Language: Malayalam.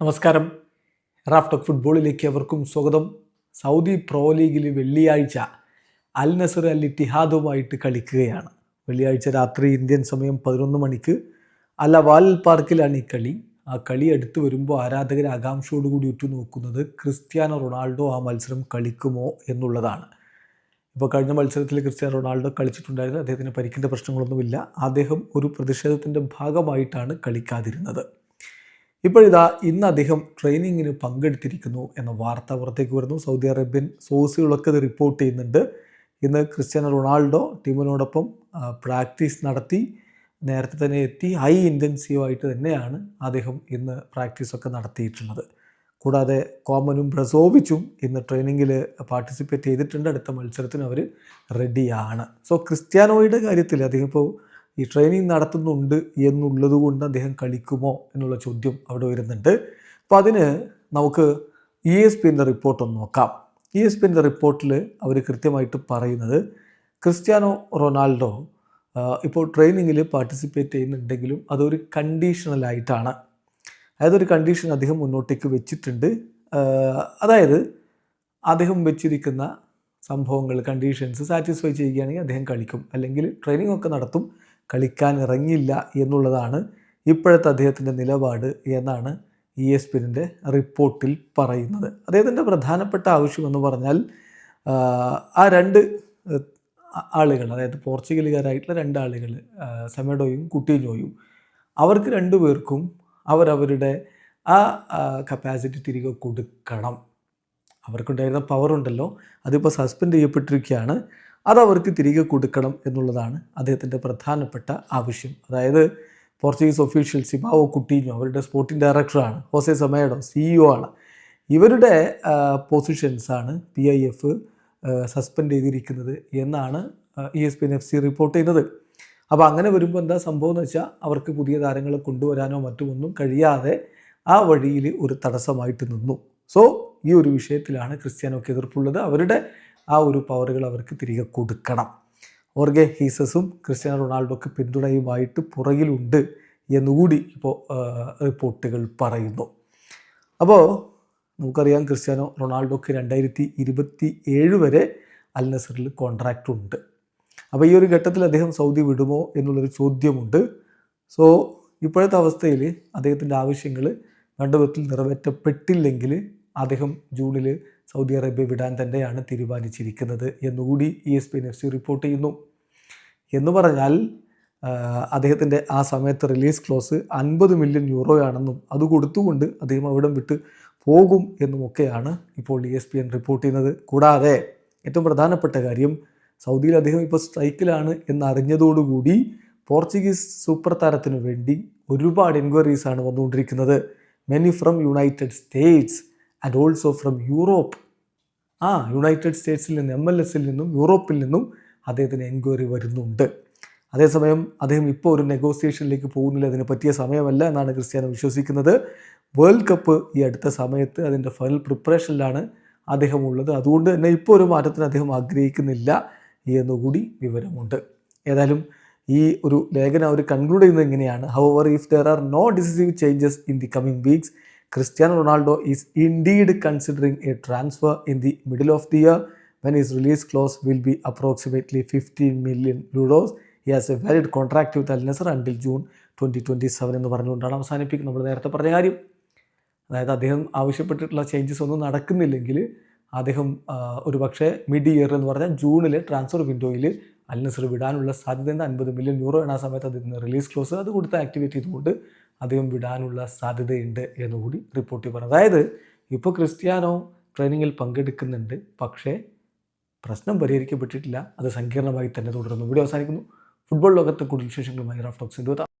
നമസ്കാരം. റാഫ്റ്റോക്ക് ഫുട്ബോളിലേക്ക് അവർക്കും സ്വാഗതം. സൗദി പ്രോ ലീഗിൽ വെള്ളിയാഴ്ച അൽ നസർ അൽ ഇത്തിഹാദുമായിട്ട് കളിക്കുകയാണ്. വെള്ളിയാഴ്ച രാത്രി ഇന്ത്യൻ സമയം പതിനൊന്ന് മണിക്ക് അൽ അവാൽ പാർക്കിലാണ് ഈ കളി. ആ കളി അടുത്ത് വരുമ്പോൾ ആരാധകർ ആകാംക്ഷയോടുകൂടി ഉറ്റുനോക്കുന്നത് ക്രിസ്ത്യാനോ റൊണാൾഡോ ആ മത്സരം കളിക്കുമോ എന്നുള്ളതാണ്. ഇപ്പോൾ കഴിഞ്ഞ മത്സരത്തിൽ ക്രിസ്ത്യാനോ റൊണാൾഡോ കളിച്ചിട്ടുണ്ടായിരുന്നു. അദ്ദേഹത്തിന് പരിക്കിന്റെ പ്രശ്നങ്ങളൊന്നുമില്ല. അദ്ദേഹം ഒരു പ്രതിഷേധത്തിന്റെ ഭാഗമായിട്ടാണ് കളിക്കാതിരുന്നത്. ഇപ്പോഴിതാ ഇന്ന് അദ്ദേഹം ട്രെയിനിങ്ങിന് പങ്കെടുത്തിരിക്കുന്നു എന്ന വാർത്ത പുറത്തേക്ക് വരുന്നു. സൗദി അറേബ്യൻ സോഴ്സുകളൊക്കെ ഇത് റിപ്പോർട്ട് ചെയ്യുന്നുണ്ട്. ഇന്ന് ക്രിസ്ത്യാനോ റൊണാൾഡോ ടീമിനോടൊപ്പം പ്രാക്ടീസ് നടത്തി നേരത്തെ തന്നെ എത്തി ഹൈ ഇന്റൻസീവായിട്ട് തന്നെയാണ് അദ്ദേഹം ഇന്ന് പ്രാക്ടീസൊക്കെ നടത്തിയിട്ടുള്ളത്. കൂടാതെ കോമനും ബ്രസോവിച്ചും ഇന്ന് ട്രെയിനിങ്ങിൽ പാർട്ടിസിപ്പേറ്റ് ചെയ്തിട്ടുണ്ട്. അടുത്ത മത്സരത്തിന് അവർ റെഡിയാണ്. സോ ക്രിസ്ത്യാനോയുടെ കാര്യത്തിൽ അദ്ദേഹം ഇപ്പോൾ ഈ ട്രെയിനിങ് നടത്തുന്നുണ്ട് എന്നുള്ളത് കൊണ്ട് അദ്ദേഹം കളിക്കുമോ എന്നുള്ള ചോദ്യം അവിടെ വരുന്നുണ്ട്. അപ്പോൾ അതിന് നമുക്ക് ഇ എസ് പിന്റെ റിപ്പോർട്ട് ഒന്ന് നോക്കാം. ഇ എസ് പിന്റെ റിപ്പോർട്ടിൽ അവർ കൃത്യമായിട്ട് പറയുന്നത് ക്രിസ്ത്യാനോ റൊണാൾഡോ ഇപ്പോൾ ട്രെയിനിങ്ങിൽ പാർട്ടിസിപ്പേറ്റ് ചെയ്യുന്നുണ്ടെങ്കിലും അതൊരു കണ്ടീഷണലായിട്ടാണ് അതായത് ഒരു കണ്ടീഷൻ അദ്ദേഹം മുന്നോട്ടേക്ക് വെച്ചിട്ടുണ്ട്. അതായത് അദ്ദേഹം വെച്ചിരിക്കുന്ന സംഭവങ്ങൾ കണ്ടീഷൻസ് സാറ്റിസ്ഫൈ ചെയ്യുകയാണെങ്കിൽ അദ്ദേഹം കളിക്കും. അല്ലെങ്കിൽ ട്രെയിനിങ് ഒക്കെ നടത്തും. കളിക്കാൻ ഇറങ്ങില്ല എന്നുള്ളതാണ് ഇപ്പോഴത്തെ അദ്ദേഹത്തിന്റെ നിലപാട് എന്നാണ് ഇ എസ് പിന്നിന്റെ റിപ്പോർട്ടിൽ പറയുന്നത്. അദ്ദേഹത്തിന്റെ പ്രധാനപ്പെട്ട ആവശ്യം എന്ന് പറഞ്ഞാൽ ആ, ആ രണ്ട് ആളുകൾ അതായത് പോർച്ചുഗലുകാരായിട്ടുള്ള രണ്ട് ആളുകൾ സെമഡോയും കുട്ടിനോയും അവർക്ക് രണ്ടുപേർക്കും അവരവരുടെ ആ കപ്പാസിറ്റി തിരികെ കൊടുക്കണം. അവർക്കുണ്ടായിരുന്ന പവർ ഉണ്ടല്ലോ. അതിപ്പോൾ സസ്പെൻഡ് ചെയ്യപ്പെട്ടിരിക്കുകയാണ്. അത് അവർക്ക് തിരികെ കൊടുക്കണം എന്നുള്ളതാണ് അദ്ദേഹത്തിന്റെ പ്രധാനപ്പെട്ട ആവശ്യം. അതായത് പോർച്ചുഗീസ് ഒഫീഷ്യൽ സിബാവോ കുട്ടീഞ്ഞോ അവരുടെ സ്പോർട്ടിംഗ് ഡയറക്ടറാണ് ഹോസെ സമയഡോ സിഇഒ ആണ്. ഇവരുടെ പൊസിഷൻസാണ് പി ഐ എഫ് സസ്പെൻഡ് ചെയ്തിരിക്കുന്നത് എന്നാണ് E S P N F C report ചെയ്യുന്നത്. അപ്പോൾ അങ്ങനെ വരുമ്പോൾ എന്താ സംഭവം എന്ന് വെച്ചാൽ അവർക്ക് പുതിയ താരങ്ങളെ കൊണ്ടുവരാനോ മറ്റുമൊന്നും കഴിയാതെ ആ വഴിയിൽ ഒരു തടസ്സമായിട്ട് നിന്നു. സോ ഈ ഒരു വിഷയത്തിലാണ് ക്രിസ്ത്യാനോക്ക് എതിർപ്പുള്ളത്. അവരുടെ ആ ഒരു പവറുകൾ അവർക്ക് തിരികെ കൊടുക്കണം. ഓർഗെ ഹീസസും ക്രിസ്ത്യാനോ റൊണാൾഡോക്ക് പിന്തുണയുമായിട്ട് പുറകിലുണ്ട് എന്നുകൂടി ഇപ്പോൾ റിപ്പോർട്ടുകൾ പറയുന്നു. അപ്പോൾ നമുക്കറിയാം ക്രിസ്ത്യാനോ റൊണാൾഡോക്ക് രണ്ടായിരത്തി ഇരുപത്തി ഏഴ് വരെ അൽ നസറിൽ കോൺട്രാക്റ്റ് ഉണ്ട്. അപ്പോൾ ഈ ഒരു ഘട്ടത്തിൽ അദ്ദേഹം സൗദി വിടുമോ എന്നുള്ളൊരു ചോദ്യമുണ്ട്. സോ ഇപ്പോഴത്തെ അവസ്ഥയിൽ അദ്ദേഹത്തിന്റെ ആവശ്യങ്ങൾ വേണ്ട വിധത്തിൽ നിറവേറ്റപ്പെട്ടില്ലെങ്കിൽ അദ്ദേഹം ജൂണിൽ സൗദി അറേബ്യ വിടാൻ തന്നെയാണ് തീരുമാനിച്ചിരിക്കുന്നത് എന്നുകൂടി E S P F C report ചെയ്യുന്നു. എന്ന് പറഞ്ഞാൽ അദ്ദേഹത്തിന്റെ ആ സമയത്ത് റിലീസ് ക്ലോസ് അൻപത് മില്യൺ യൂറോയാണെന്നും അത് കൊടുത്തുകൊണ്ട് അദ്ദേഹം അവിടം വിട്ട് പോകും എന്നുമൊക്കെയാണ് ഇപ്പോൾ E S P N report ചെയ്യുന്നത്. കൂടാതെ ഏറ്റവും പ്രധാനപ്പെട്ട കാര്യം സൗദിയിൽ അദ്ദേഹം ഇപ്പോൾ സ്ട്രൈക്കിലാണ് എന്നറിഞ്ഞതോടുകൂടി പോർച്ചുഗീസ് സൂപ്പർ താരത്തിനു വേണ്ടി ഒരുപാട് എൻക്വയറീസ് ആണ് വന്നുകൊണ്ടിരിക്കുന്നത്. Many from United States and also from Europe ആ യുണൈറ്റഡ് സ്റ്റേറ്റ്സിൽ നിന്ന് എം എൽ എസിൽ നിന്നും യൂറോപ്പിൽ നിന്നും അദ്ദേഹത്തിന് എൻക്വയറി വരുന്നുണ്ട്. അതേസമയം അദ്ദേഹം ഇപ്പോൾ ഒരു നെഗോസിയേഷനിലേക്ക് പോകുന്നില്ല. അതിന് പറ്റിയ സമയമല്ല എന്നാണ് ക്രിസ്ത്യാനോ വിശ്വസിക്കുന്നത്. വേൾഡ് കപ്പ് ഈ അടുത്ത സമയത്ത് അതിന്റെ ഫൈനൽ പ്രിപ്പറേഷനിലാണ് അദ്ദേഹം ഉള്ളത് അതുകൊണ്ട് തന്നെ ഇപ്പോൾ ഒരു മാറ്റത്തിന് അദ്ദേഹം ആഗ്രഹിക്കുന്നില്ല എന്നുകൂടി വിവരമുണ്ട്. ഏതായാലും ഈ ഒരു ലേഖനം അവർ കൺക്ലൂഡ് ചെയ്യുന്നത് എങ്ങനെയാണ് however if there are no decisive changes in the coming weeks Cristiano Ronaldo is indeed considering a transfer in the middle of the year when is release clause will be approximately fifteen million euros he has a valid contract with Al Nassr until June twenty twenty seven എന്ന് പറഞ്ഞുകൊണ്ടാണ് അവസാനിപ്പിക്കുന്നത്. നമ്മൾ നേരത്തെ പറഞ്ഞ കാര്യം. അതായത് അദ്ദേഹം ആവശ്യപ്പെട്ടിട്ടുള്ള ചേഞ്ചസ് ഒന്നും നടക്കുന്നില്ലെങ്കിൽ അദ്ദേഹം ഒരു പക്ഷേ മിഡ് ഇയർ എന്ന് പറഞ്ഞാൽ ജൂണിലെ ട്രാൻസ്ഫർ വിൻഡോയിൽ അൽ നസർ വിടാനുള്ള സാധ്യത അൻപത് മില്യൺ യൂറോ ആണ് ആ സമയത്ത് നിന്ന് റിലീസ് ക്ലോസ് അത് കൊടുത്ത് ആക്ടിവേറ്റ് ചെയ്തുകൊണ്ട് അദ്ദേഹം വിടാനുള്ള സാധ്യതയുണ്ട് എന്നുകൂടി റിപ്പോർട്ട് പറഞ്ഞു. അതായത് ഇപ്പോൾ ക്രിസ്ത്യാനോ ട്രെയിനിങ്ങിൽ പങ്കെടുക്കുന്നുണ്ട് പക്ഷേ പ്രശ്നം പരിഹരിക്കപ്പെട്ടിട്ടില്ല. അത് സങ്കീർണമായി തന്നെ തുടരുന്നു. വീഡിയോ അവസാനിക്കുന്നു. ഫുട്ബോൾ ലോകത്തെ കൂടുതൽ വിശേഷങ്ങളുമായി റാഫ് ടോക്സിന്റെ